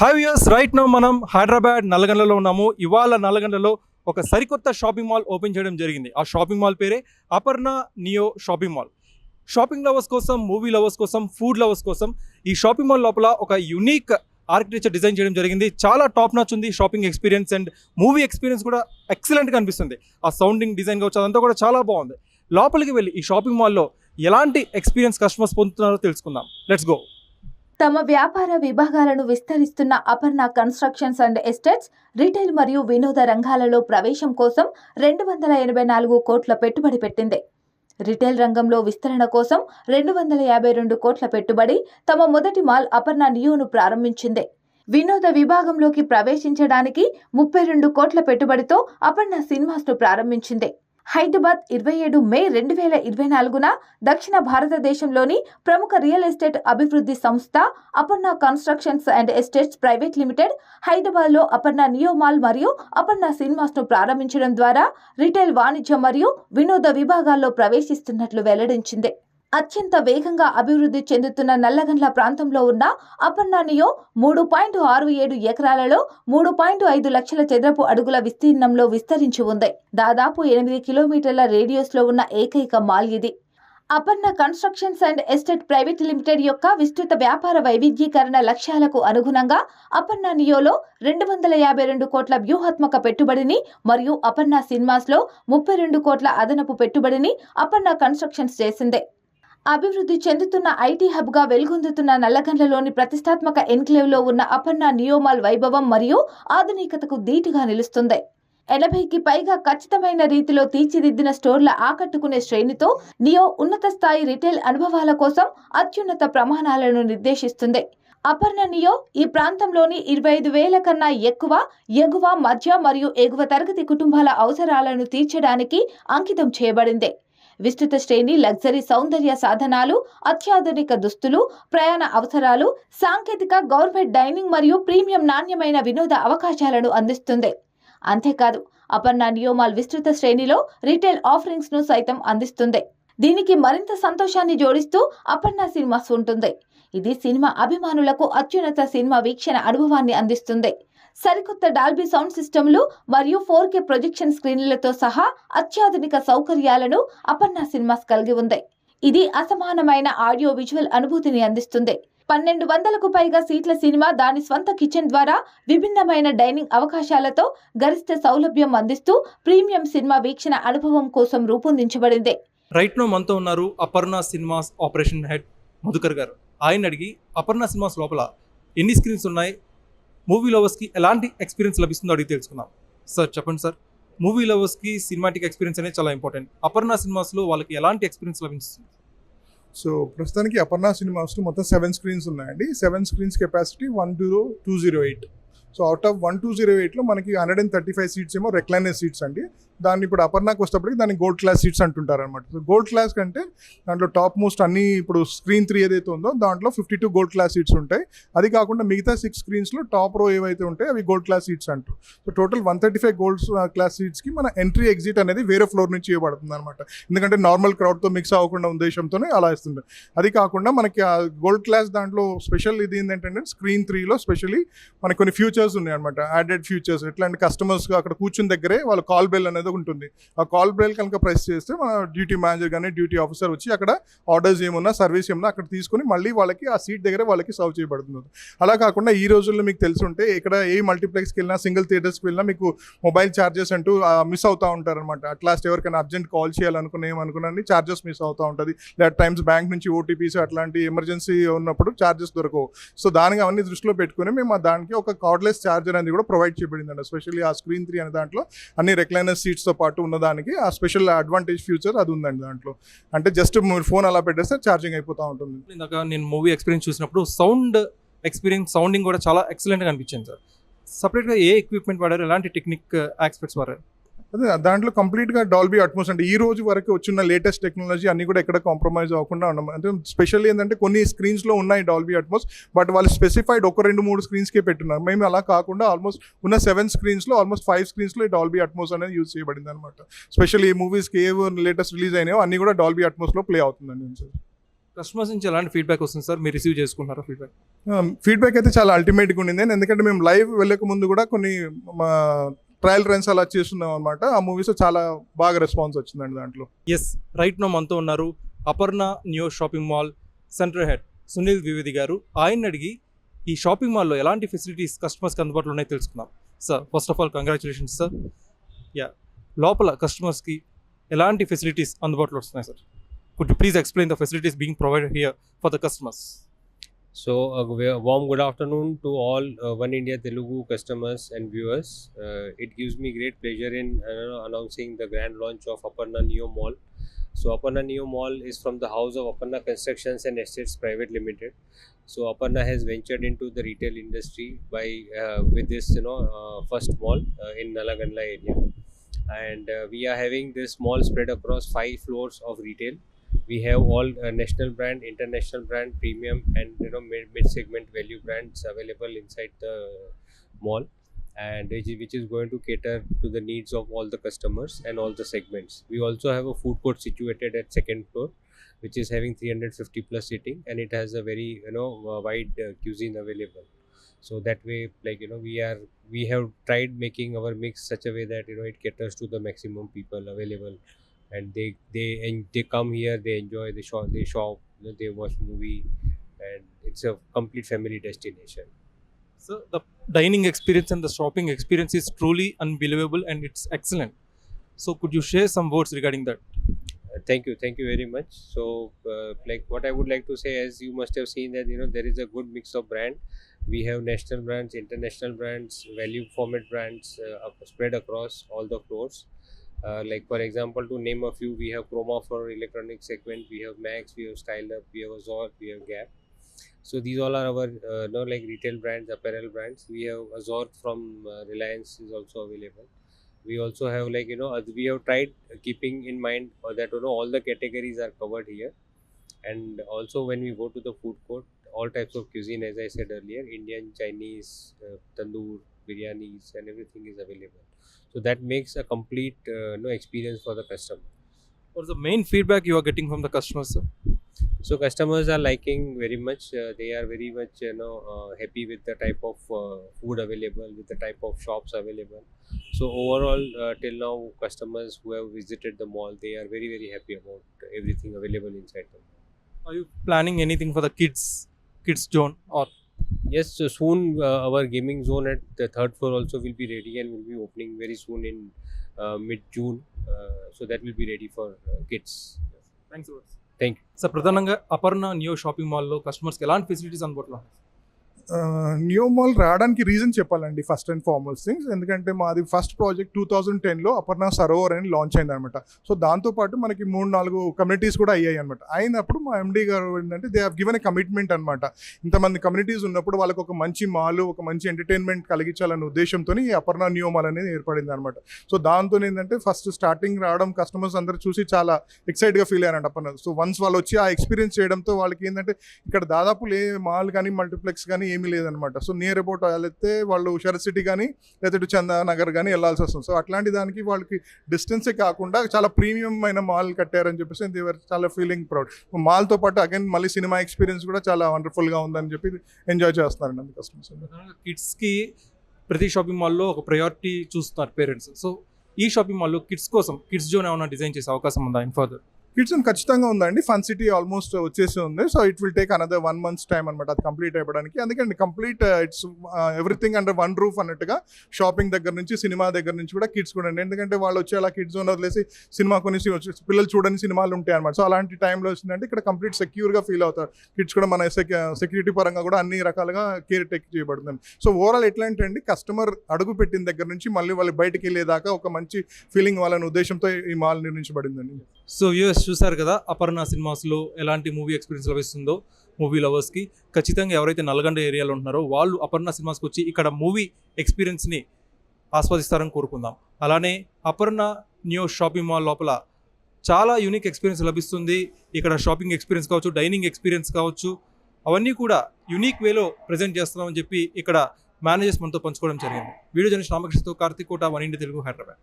Hi viewers right no మనం హైదరాబాద్ నల్గొండలో ఉన్నాము. ఇవాళ నల్గొండలో ఒక సరికొత్త షాపింగ్ మాల్ ఓపెన్ చేయడం జరిగింది. ఆ షాపింగ్ మాల్ పేరే Aparna neo shopping mall shopping lovers కోసం మూవీ లవర్స్ కోసం ఫుడ్ లవర్స్ కోసం ఈ షాపింగ్ మాల్ లోపల ఒక యునిక్ ఆర్కిటెక్చర్ డిజైన్ చేయడం జరిగింది. చాలా టాప్ నాచ్ ఉంది. Shopping experience and movie experience కూడా ఎక్సలెంట్గా అనిపిస్తుంది. ఆ సౌండింగ్ డిజైన్ కావచ్చు అదంతా కూడా చాలా బాగుంది. లోపలికి వెళ్ళి ఈ షాపింగ్ మాల్లో ఎలాంటి ఎక్స్పీరియన్స్ కస్టమర్స్ పొందుతున్నారో తెలుసుకుందాం. లెట్స్ గో తమ వ్యాపార విభాగాలను విస్తరిస్తున్న Aparna constructions and estates retail మరియు వినోద రంగాలలో ప్రవేశం కోసం రెండు వందల ఎనభై నాలుగు కోట్ల పెట్టుబడి పెట్టింది. రిటైల్ రంగంలో విస్తరణ కోసం రెండు వందల యాభై రెండు కోట్ల పెట్టుబడి తమ మొదటి మాల్ అపర్ణ నియోను ప్రారంభించింది. వినోద విభాగంలోకి ప్రవేశించడానికి ముప్పై రెండు కోట్ల పెట్టుబడితో అపర్ణ సినిమాస్ను ప్రారంభించింది. హైదరాబాద్ ఇరవై ఏడు మే రెండు వేల ఇరవై నాలుగున దక్షిణ భారతదేశంలోని ప్రముఖ రియల్ ఎస్టేట్ అభివృద్ధి సంస్థ Aparna constructions and estates private limited హైదరాబాద్లో అపర్ణ నియోమాల్ మరియు అపర్ణ సినిమాస్ను ప్రారంభించడం ద్వారా రిటైల్ వాణిజ్యం మరియు వినోద విభాగాల్లో ప్రవేశిస్తున్నట్లు వెల్లడించింది. అత్యంత వేగంగా అభివృద్ధి చెందుతున్న నల్లగండ్ల ప్రాంతంలో ఉన్న అపర్ణానియో మూడు పాయింట్ ఆరు ఏడు ఎకరాలలో మూడు పాయింట్ ఐదు లక్షల చదరపు అడుగుల విస్తీర్ణంలో విస్తరించి ఉంది. దాదాపు ఎనిమిది కిలోమీటర్ల రేడియస్లో ఉన్న ఏకైక మాల్ ఇది. Aparna constructions and estate private limited యొక్క విస్తృత వ్యాపార వైవిధ్యీకరణ లక్ష్యాలకు అనుగుణంగా అపర్ణ నియోలో రెండు వందల యాభై రెండు కోట్ల వ్యూహాత్మక పెట్టుబడిని మరియు అపర్ణ సినిమాస్లో ముప్పై రెండు కోట్ల అదనపు పెట్టుబడిని అపర్ణ కన్స్ట్రక్షన్స్ చేసింది. అభివృద్ధి చెందుతున్న ఐటీ హబ్గా వెలుగొందుతున్న నల్లగండ్లలోని ప్రతిష్టాత్మక ఎన్క్లేవ్లో ఉన్న అపర్ణ నియోమాల్ వైభవం మరియు ఆధునికతకు ధీటుగా నిలుస్తుంది. ఎనభైకి పైగా ఖచ్చితమైన రీతిలో తీర్చిదిద్దిన స్టోర్ల ఆకట్టుకునే శ్రేణితో నియో ఉన్నత స్థాయి రిటైల్ అనుభవాల కోసం అత్యున్నత ప్రమాణాలను నిర్దేశిస్తుంది. అపర్ణ నియో ఈ ప్రాంతంలోని ఇరవై ఐదు వేల కన్నా ఎక్కువ ఎగువ మధ్య మరియు ఎగువ తరగతి కుటుంబాల అవసరాలను తీర్చడానికి అంకితం చేయబడింది. విస్తృత శ్రేణి లగ్జరీ సౌందర్య సాధనాలు అత్యాధునిక దుస్తులు ప్రయాణ అవసరాలు సాంకేతిక గవర్నమెంట్ డైనింగ్ మరియు ప్రీమియం నాణ్యమైన వినోద అవకాశాలను అందిస్తుంది. అంతేకాదు అపర్ణ నియోమాల్ విస్తృత శ్రేణిలో రీటైల్ ఆఫరింగ్స్ను సైతం అందిస్తుంది. దీనికి మరింత సంతోషాన్ని జోడిస్తూ అపర్ణ సినిమాస్ ఉంటుంది. ఇది సినిమా అభిమానులకు అత్యున్నత సినిమా వీక్షణ అనుభవాన్ని అందిస్తుంది. సరికొత్త డాల్బీ సౌండ్ సిస్టమ్లు మరియు ఫోర్ కే ప్రొజెక్షన్ స్క్రీన్లతో సహా అత్యాధునిక సౌకర్యాలను అపర్ణ సినిమాస్ కలిగి ఉంది. ఇది అసమానమైన ఆడియో విజువల్ అనుభూతిని అందిస్తుంది. పన్నెండు వందలకు పైగా సీట్ల సినిమా దాని స్వంత కిచెన్ ద్వారా విభిన్నమైన డైనింగ్ అవకాశాలతో గరిష్ట సౌలభ్యం అందిస్తూ ప్రీమియం సినిమా వీక్షణ అనుభవం కోసం రూపొందించబడింది. రైట్ నో మనతో ఉన్నారు Aparna cinemas operation head Madhukar garu. ఆయన అడిగి అపర్ణ సినిమాస్ లోపల ఎన్ని స్క్రీన్స్ ఉన్నాయి? మూవీ లవర్స్కి ఎలాంటి ఎక్స్పీరియన్స్ లభిస్తుందో అడిగి తెలుసుకుందాం. సార్ చెప్పండి సార్. మూవీ లవర్స్కి సినిమాటిక్ ఎక్స్పీరియన్స్ అనేది చాలా ఇంపార్టెంట్. అపర్ణ సినిమాస్లో వాళ్ళకి ఎలాంటి ఎక్స్పీరియన్స్ లభిస్తుంది? సో ప్రస్తుతానికి అపర్ణ సినిమాస్లో మొత్తం సెవెన్ స్క్రీన్స్ ఉన్నాయండి. Seven screens capacity one zero two zero eight. So out of one two zero ఎయిట్లో మనకి hundred and thirty five seats ఏమో రెక్లైనర్ సీట్స్ అండి. దాన్ని ఇప్పుడు అపర్ణకు వచ్చేటప్పటికి దాన్ని గోల్డ్ క్లాస్ సీట్స్ అంటుంటారు అనమాట సో గోల్డ్ క్లాస్ కంటే దాంట్లో టాప్ మోస్ట్ అన్ని ఇప్పుడు స్క్రీన్ త్రీ ఏదైతే ఉందో దాంట్లో fifty two gold class seats ఉంటాయి. అది కాకుండా మిగతా సిక్స్ స్క్రీన్స్లో టాప్ రో ఏవైతే ఉంటాయి అవి గోల్డ్ క్లాస్ సీట్స్ అంటారు so total one thirty five gold class సీట్స్కి మన ఎంట్రీ ఎగ్జిట్ అనేది వేరే ఫ్లోర్ నుంచి ఇవ్వబడుతుంది అనమాట ఎందుకంటే నార్మల్ క్రౌడ్తో మిక్స్ అవ్వకుండా ఉద్దేశంతోనే అలా ఇస్తుంటారు అది కాకుండా మనకి ఆ గోల్డ్ క్లాస్ దాంట్లో స్పెషల్ ఇది ఏంటంటే స్క్రీన్ త్రీలో స్పెషల్లీ మనకి కొన్ని ఫ్యూచర్స్ ఉన్నాయి అనమాట యాడెడ్ ఫ్యూచర్స్ ఎట్లా అంటే కస్టమర్స్ అక్కడ కూర్చుని దగ్గరే వాళ్ళు కాల్ బెల్ అనేది ఉంటుంది. ఆ కాల్ బెల్ కనుక ప్రెస్ చేస్తే మన డ్యూటీ మేనేజర్ కానీ డ్యూటీ ఆఫీసర్ వచ్చి అక్కడ ఆర్డర్స్ ఏమున్నా సర్వీస్ ఏమున్నా అక్కడ తీసుకొని మళ్ళీ వాళ్ళకి ఆ సీట్ దగ్గర వాళ్ళకి సర్వ్ చేయబడుతుంది అలా కాకుండా ఈ రోజుల్లో మీకు తెలుసుంటే ఇక్కడ ఏ మల్టీప్లెక్స్కి వెళ్ళినా సింగిల్ థియేటర్స్కి వెళ్ళినా మీకు మొబైల్ ఛార్జెస్ అంటూ మిస్ అవుతూ ఉంటారనమాట అట్లాస్ట్ ఎవరికైనా అర్జెంట్ కాల్ చేయాలనుకున్న ఏమనుకున్నా ఛార్జెస్ మిస్ అవుతూ ఉంటుంది. లేదా టైమ్స్ బ్యాంక్ నుంచి ఓటీపీస్ అట్లాంటి ఎమర్జెన్సీ ఉన్నప్పుడు ఛార్జెస్ దొరకవు. సో దానికి అవన్నీ దృష్టిలో పెట్టుకుని మేము దానికి ఒక కార్డ్లెస్ ఛార్జర్ అనేది కూడా ప్రొవైడ్ చేయబడింది అండి స్పెషల్లీ ఆ స్క్రీన్ త్రీ అనే దాంట్లో అన్ని రెక్లైనర్ సీట్స్తో పాటు ఉన్నదానికి ఆ స్పెషల్ అడ్వాంటేజ్ ఫ్యూచర్ అది ఉందండి దాంట్లో. అంటే జస్ట్ మీరు ఫోన్ అలా పెట్టేస్తే ఛార్జింగ్ అయిపోతూ ఉంటుంది. ఇందాక నేను మూవీ ఎక్స్పీరియన్స్ చూసినప్పుడు సౌండ్ ఎక్స్పీరియన్స్ సౌండింగ్ కూడా చాలా ఎక్సలెంట్గా అనిపించింది సార్. సపరేట్గా ఏ ఎక్విప్మెంట్ వాడారు? ఎలాంటి టెక్నిక్ ఆస్పెక్ట్స్ uh, వాడారు? దాంట్లో కంప్లీట్గా డాల్బీ అట్మోస్ అంటే ఈ రోజు వరకు వచ్చిన లేటెస్ట్ టెక్నాలజీ అన్ని కూడా ఎక్కడ కాంప్రమైజ్ అవ్వకుండా ఉన్నాం అంటే స్పెషల్లీ ఏంటంటే కొన్ని స్క్రీన్స్లో ఉన్నాయి డాల్బీ అట్మోస్ బట్ వాళ్ళు స్పెసిఫైడ్ ఒక రెండు మూడు స్క్రీన్స్కే పెట్టున్నారు. మేము అలా కాకుండా ఆల్మోస్ట్ ఉన్న సెవెన్ స్క్రీన్స్లో ఆల్మోస్ట్ ఫైవ్ స్క్రీన్స్లో ఈ డాల్బీ అట్మోస్ అనేది యూజ్ చేయబడింది అనమాట స్పెషల్లీ ఈ మూవీస్కి ఏ లేటెస్ట్ రిలీజ్ అయినాయో అన్ని కూడా డాల్బీ అట్మోస్లో ప్లే అవుతుందండి సార్ కస్టమర్స్ నుంచి ఎలాంటి ఫీడ్బ్యాక్ వస్తుంది సార్? మీరు రిసీవ్ చేసుకుంటారా ఫీడ్బ్యాక్ ఫీడ్బ్యాక్ అయితే చాలా అల్టిమేట్గా ఉండింది. ఎందుకంటే మేము లైవ్ వెళ్ళక ముందు కూడా కొన్ని మా ట్రయల్ రన్స్ అలా చేస్తున్నాం అనమాట ఆ మూవీస్ చాలా బాగా రెస్పాన్స్ వచ్చిందండి దాంట్లో. ఎస్ రైట్ నో మనతో ఉన్నారు Aparna new shopping mall centre head Sunil Dwivedi garu. ఆయన అడిగి ఈ షాపింగ్ మాల్లో ఎలాంటి ఫెసిలిటీస్ కస్టమర్స్కి అందుబాటులో ఉన్నాయో తెలుసుకుందాం. Sir first of all congratulations sir yeah లోపల కస్టమర్స్కి ఎలాంటి ఫెసిలిటీస్ అందుబాటులో వస్తున్నాయి sir could please explain the facilities being provided here for the customers So, a warm good afternoon to all uh, One India Telugu customers and viewers. Uh, it gives me great pleasure in uh, announcing the grand launch of Aparna Neo Mall. So, Aparna Neo Mall is from the house of Aparna Constructions and Estates Private Limited. So, Aparna has ventured into the retail industry by uh, with this, you know, uh, first mall uh, in Nalagandla area, and uh, we are having this mall spread across five floors of retail we have all uh, national brand international brand premium and you know mid, mid segment value brands available inside the mall and which is, going to cater to the needs of all the customers and all the segments. We also have a food court situated at second floor which is having 350 plus seating and it has a very you know uh, wide uh, cuisine available. So that way like you know we are we have tried making our mix such a way that you know it caters to the maximum people available and they they and they come here they enjoy they shop they shop they watch movie and it's a complete family destination So the dining experience and the shopping experience is truly unbelievable and it's excellent. So could you share some words regarding that? Uh, thank you thank you very much so uh, like what i would like to say as you must have seen that you know there is a good mix of brand we have national brands international brands value format brands uh, spread across all the floors like for example to name a few we have chroma for electronic segment we have max we have style up we have azor we have gap. So these all are our uh, no like retail brands apparel brands. We have azor from uh, reliance is also available. We also have like you know we have tried keeping in mind uh, that you know all the categories are covered here. And also when we go to the food court all types of cuisine as i said earlier indian chinese uh, tandoor biryanis and everything is available so that makes a complete uh, no experience for the customer What's the main feedback you are getting from the customers? Sir? so customers are liking very much uh, they are very much you know uh, happy with the type of uh, food available with the type of shops available so overall uh, till now customers who have visited the mall they are very very happy about everything available inside the mall Are you planning anything for the kids, kids zone or yes so soon uh, our gaming zone at the third floor also will be ready and will be opening very soon in uh, mid june uh, so that will be ready for uh, kids thanks Thank sir ప్రధానంగా Aparna new shopping మాల్లో కస్టమర్స్కి ఎలాంటి facilities అందుబాటులో ఉన్నాయి new mall రావడానికి reason చెప్పాలండి first and foremost things ఎందుకంటే మాది ఫస్ట్ ప్రాజెక్ట్ టూ థౌజండ్ టెన్లో అపర్ణ సరోవర్ అని లాంచ్ అయింది అనమాట సో దాంతోపాటు మనకి మూడు నాలుగు కమ్యూనిటీస్ కూడా అయ్యాయి అనమాట అయినప్పుడు మా ఎండీ గారు ఏంటంటే they have given a commitment అనమాట ఇంతమంది కమ్యూనిటీస్ ఉన్నప్పుడు వాళ్ళకి ఒక మంచి మాల్ ఒక మంచి ఎంటర్టైన్మెంట్ కలిగించాలనే ఉద్దేశంతో ఈ అపర్ణ న్యూమాల్ అనేది ఏర్పడింది అనమాట సో దాంతో ఏంటంటే ఫస్ట్ స్టార్టింగ్ రావడం కస్టమర్స్ అందరూ చూసి చాలా ఎక్సైట్గా ఫీల్ అయ్యారంట అపర్ణ. సో వన్స్ వాళ్ళు వచ్చి ఆ ఎక్స్పీరియన్స్ చేయడంతో వాళ్ళకి ఏంటంటే ఇక్కడ దాదాపు లే మాల్ కానీ మల్టీప్లెక్స్ కానీ ఏమీ లేదనమాట సో నియర్ అబౌట్ వెళ్తే వాళ్ళు షరత్ సిటీ కానీ లేకపోతే ఇటు చందానగర్ కానీ వెళ్ళాల్సి వస్తుంది. సో అట్లాంటి దానికి వాళ్ళకి డిస్టెన్సే కాకుండా చాలా ప్రీమియం అయిన మాల్ కట్టారని చెప్పేసి దేవర్ చాలా ఫీలింగ్ ప్రౌడ్. మాల్తో పాటు అగైన్ మళ్ళీ సినిమా ఎక్స్పీరియన్స్ కూడా చాలా వండర్ఫుల్గా ఉందని చెప్పి ఎంజాయ్ చేస్తున్నారండి అందు కస్టమర్స్ కిడ్స్కి ప్రతి షాపింగ్ మాల్లో ఒక ప్రయారిటీ చూస్తున్నారు పేరెంట్స్ సో ఈ షాపింగ్ మాల్లో కిడ్స్ కోసం కిడ్స్ జోన్ ఏమైనా డిజైన్ చేసే అవకాశం ఉందా? ఇన్ ఫర్దర్ కిడ్స్ ఖచ్చితంగా ఉందండి. ఫన్ సిటీ ఆల్మోస్ట్ వచ్చేసి ఉంది. So it will take another one months time అనమాట అది కంప్లీట్ అయిపోవడానికి. అందుకని complete it's everything under one roof అన్నట్టుగా షాపింగ్ దగ్గర నుంచి సినిమా దగ్గర నుంచి కూడా కిడ్స్ కూడా అండి ఎందుకంటే వాళ్ళు వచ్చి అలా కిడ్స్ జోన్ వదిలేసి సినిమా కొన్ని పిల్లలు చూడని సినిమాలు ఉంటాయి అనమాట సో అలాంటి టైంలో వచ్చిందంటే ఇక్కడ కంప్లీట్ సెక్యూర్గా ఫీల్ అవుతారు. కిడ్స్ కూడా మన సెక్యూరిటీ uh, పరంగా కూడా అన్ని రకాలుగా కేర్ టేక్ చేయబడుతుంది. సో ఓవరాల్ ఎట్లా అంటే అండి కస్టమర్ అడుగు పెట్టిన దగ్గర నుంచి మళ్ళీ వాళ్ళు బయటకు వెళ్ళేదాకా ఒక మంచి ఫీలింగ్ వాళ్ళని ఉద్దేశంతో ఈ మాల్ నిర్మించబడిందండి. సో వ్యూవర్స్ చూసారు కదా అపర్ణ సినిమాస్లో ఎలాంటి మూవీ ఎక్స్పీరియన్స్ లభిస్తుందో మూవీ లవర్స్కి ఖచ్చితంగా ఎవరైతే నల్గొండ ఏరియాలో ఉంటున్నారో వాళ్ళు అపర్ణ సినిమాస్కి వచ్చి ఇక్కడ మూవీ ఎక్స్పీరియన్స్ని ఆస్వాదిస్తారని కోరుకుందాం. అలానే అపర్ణ న్యూ షాపింగ్ మాల్ లోపల చాలా యూనిక్ ఎక్స్పీరియన్స్ లభిస్తుంది. ఇక్కడ షాపింగ్ ఎక్స్పీరియన్స్ కావచ్చు డైనింగ్ ఎక్స్పీరియన్స్ కావచ్చు అవన్నీ కూడా యూనిక్ వేలో ప్రజెంట్ చేస్తున్నామని చెప్పి ఇక్కడ మేనేజర్స్ మనతో పంచుకోవడం జరిగింది. వీడియో జర్నలిస్ట్ రామకృష్ణతో కార్తీక్ కోట వన్ ఇండి తెలుగు హైదరాబాద్.